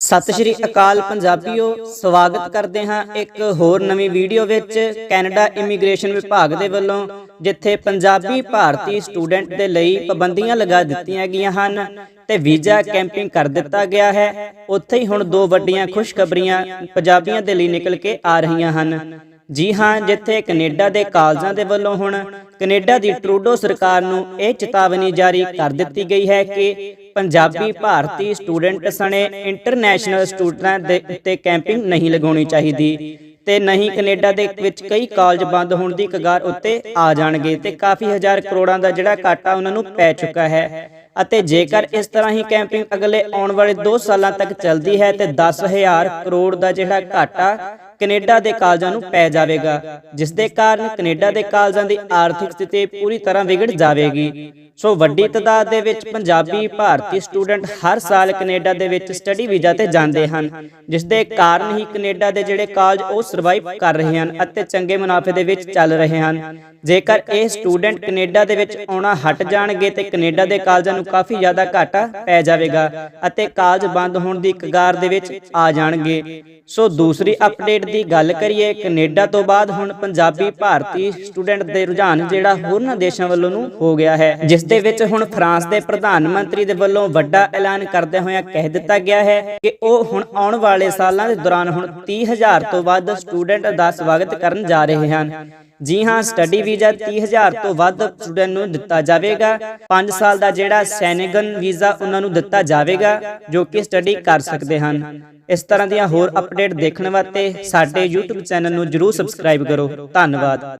ਸਤਿ ਸ਼੍ਰੀ ਅਕਾਲ ਪੰਜਾਬੀਓ, ਸਵਾਗਤ ਕਰਦੇ ਹਾਂ ਇੱਕ ਹੋਰ ਨਵੀਂ ਵੀਡੀਓ ਵਿੱਚ ਕੈਨੇਡਾ ਇਮੀਗ੍ਰੇਸ਼ਨ ਵਿਭਾਗ ਦੇ ਵੱਲੋਂ, ਜਿੱਥੇ ਪੰਜਾਬੀ ਭਾਰਤੀ ਸਟੂਡੈਂਟ ਦੇ ਲਈ ਪਾਬੰਦੀਆਂ ਲਗਾ ਦਿੱਤੀਆਂ ਗਈਆਂ ਹਨ ਤੇ ਵੀਜ਼ਾ ਕੈਂਪਿੰਗ ਕਰ ਦਿੱਤਾ ਗਿਆ ਹੈ। ਉੱਥੇ ਹੀ ਹੁਣ ਦੋ ਵੱਡੀਆਂ ਖੁਸ਼ਖਬਰੀਆਂ ਪੰਜਾਬੀਆਂ ਦੇ ਲਈ ਨਿਕਲ ਕੇ ਆ ਰਹੀਆਂ ਹਨ। ਜੀ ਹਾਂ, ਜਿੱਥੇ ਕੈਨੇਡਾ ਦੇ ਕਾਲਜਾਂ ਦੇ ਵੱਲੋਂ ਹੁਣ ਕੈਨੇਡਾ ਦੀ ਟਰੂਡੋ ਸਰਕਾਰ ਨੂੰ ਇਹ ਚੇਤਾਵਨੀ ਜਾਰੀ ਕਰ ਦਿੱਤੀ ਗਈ ਹੈ ਕਿ ਪੰਜਾਬੀ ਭਾਰਤੀ ਸਟੂਡੈਂਟ ਸਣੇ ਇੰਟਰਨੈਸ਼ਨਲ ਸਟੂਡੈਂਟਾਂ ਦੇ ਉੱਤੇ ਕੈਂਪਿੰਗ ਨਹੀਂ ਲਗਾਉਣੀ ਚਾਹੀਦੀ ਤੇ ਨਹੀਂ ਕੈਨੇਡਾ ਦੇ ਵਿੱਚ ਕਈ ਕਾਲਜ ਬੰਦ ਹੋਣ ਦੀ ਕਗਾਰ ਉੱਤੇ ਆ ਜਾਣਗੇ ਤੇ ਕਾਫੀ ਹਜ਼ਾਰ ਕਰੋੜਾਂ ਦਾ ਜਿਹੜਾ ਘਾਟਾ ਉਹਨਾਂ ਨੂੰ ਪੈ ਚੁੱਕਾ ਹੈ। ਅਤੇ ਜੇਕਰ ਇਸ ਤਰ੍ਹਾਂ ਹੀ ਕੈਂਪਿੰਗ ਅਗਲੇ ਆਉਣ ਵਾਲੇ 2 ਸਾਲਾਂ ਤੱਕ ਚੱਲਦੀ ਹੈ ਤੇ 10000 ਕਰੋੜ ਦਾ ਜਿਹੜਾ ਘਾਟਾ ਕੈਨੇਡਾ ਦੇ ਕਾਲਜਾਂ ਨੂੰ ਪੈ ਜਾਵੇਗਾ, ਜਿਸ ਦੇ ਕਾਰਨ ਕੈਨੇਡਾ ਦੇ ਕਾਲਜਾਂ ਦੀ ਆਰਥਿਕ ਸਥਿਤੀ ਪੂਰੀ ਤਰ੍ਹਾਂ ਵਿਗੜ ਜਾਵੇਗੀ। ਸੋ ਵੱਡੀ ਤਦਾਦ ਦੇ ਵਿੱਚ ਪੰਜਾਬੀ ਭਾਰਤੀ ਸਟੂਡੈਂਟ ਹਰ ਸਾਲ ਕੈਨੇਡਾ ਦੇ ਵਿੱਚ ਸਟੱਡੀ ਵੀਜ਼ਾ ਤੇ ਜਾਂਦੇ ਹਨ, ਜਿਸ ਦੇ ਕਾਰਨ ਹੀ ਕੈਨੇਡਾ ਦੇ ਜਿਹੜੇ ਕਾਲਜ ਉਹ ਸਰਵਾਈਵ ਕਰ ਰਹੇ ਹਨ ਅਤੇ ਚੰਗੇ ਮੁਨਾਫੇ ਦੇ ਵਿੱਚ ਚੱਲ ਰਹੇ ਹਨ। ਜੇਕਰ ਇਹ ਸਟੂਡੈਂਟ ਕੈਨੇਡਾ ਦੇ ਵਿੱਚ ਆਉਣਾ ਹਟ ਜਾਣਗੇ ਤੇ ਕੈਨੇਡਾ ਦੇ ਕਾਲਜਾਂ ਨੂੰ ਕਾਫੀ ਜ਼ਿਆਦਾ ਘਾਟਾ ਪੈ ਜਾਵੇਗਾ ਅਤੇ ਕਾਲਜ ਬੰਦ ਹੋਣ ਦੀ ਕਗਾਰ ਦੇ ਵਿੱਚ ਆ ਜਾਣਗੇ। ਸੋ ਦੂਸਰੀ ਅਪਡੇਟ ਦੀ ਗੱਲ ਕਰੀਏ, ਕੈਨੇਡਾ ਤੋਂ ਬਾਅਦ ਹੁਣ ਪੰਜਾਬੀ ਭਾਰਤੀ ਸਟੂਡੈਂਟ ਦੇ ਰੁਝਾਨ ਜਿਹੜਾ ਹੋਰਨਾਂ ਦੇਸ਼ਾਂ ਵੱਲੋਂ ਨੂੰ ਹੋ ਗਿਆ ਹੈ, ਜਿਸ ਦੇ ਵਿੱਚ ਹੁਣ ਫਰਾਂਸ ਦੇ ਪ੍ਰਧਾਨ ਮੰਤਰੀ ਦੇ ਵੱਲੋਂ ਵੱਡਾ ਐਲਾਨ ਕਰਦੇ ਹੋਇਆ ਕਹਿ ਦਿੱਤਾ ਗਿਆ ਹੈ ਕਿ ਉਹ ਹੁਣ ਆਉਣ ਵਾਲੇ ਸਾਲਾਂ ਦੇ ਦੌਰਾਨ ਹੁਣ 30000 ਤੋਂ ਵੱਧ ਸਟੂਡੈਂਟ ਦਾ ਸਵਾਗਤ ਕਰਨ ਜਾ ਰਹੇ ਹਨ। ਜੀ ਹਾਂ, ਸਟੱਡੀ ਵੀਜ਼ਾ 30000 ਤੋਂ ਵੱਧ ਸਟੂਡੈਂਟ ਨੂੰ ਦਿੱਤਾ ਜਾਵੇਗਾ। 5 ਸਾਲ ਦਾ ਜਿਹੜਾ ਸੈਨੇਗਨ ਵੀਜ਼ਾ ਉਹਨਾਂ ਨੂੰ ਦਿੱਤਾ ਜਾਵੇਗਾ, ਜੋ ਕਿ ਸਟੱਡੀ ਕਰ ਸਕਦੇ ਹਨ। ਇਸ ਤਰ੍ਹਾਂ ਦੀਆਂ ਹੋਰ ਅਪਡੇਟ ਦੇਖਣ ਵਾਸਤੇ ਸਾਡੇ YouTube ਚੈਨਲ ਨੂੰ ਜਰੂਰ ਸਬਸਕ੍ਰਾਈਬ ਕਰੋ। ਧੰਨਵਾਦ।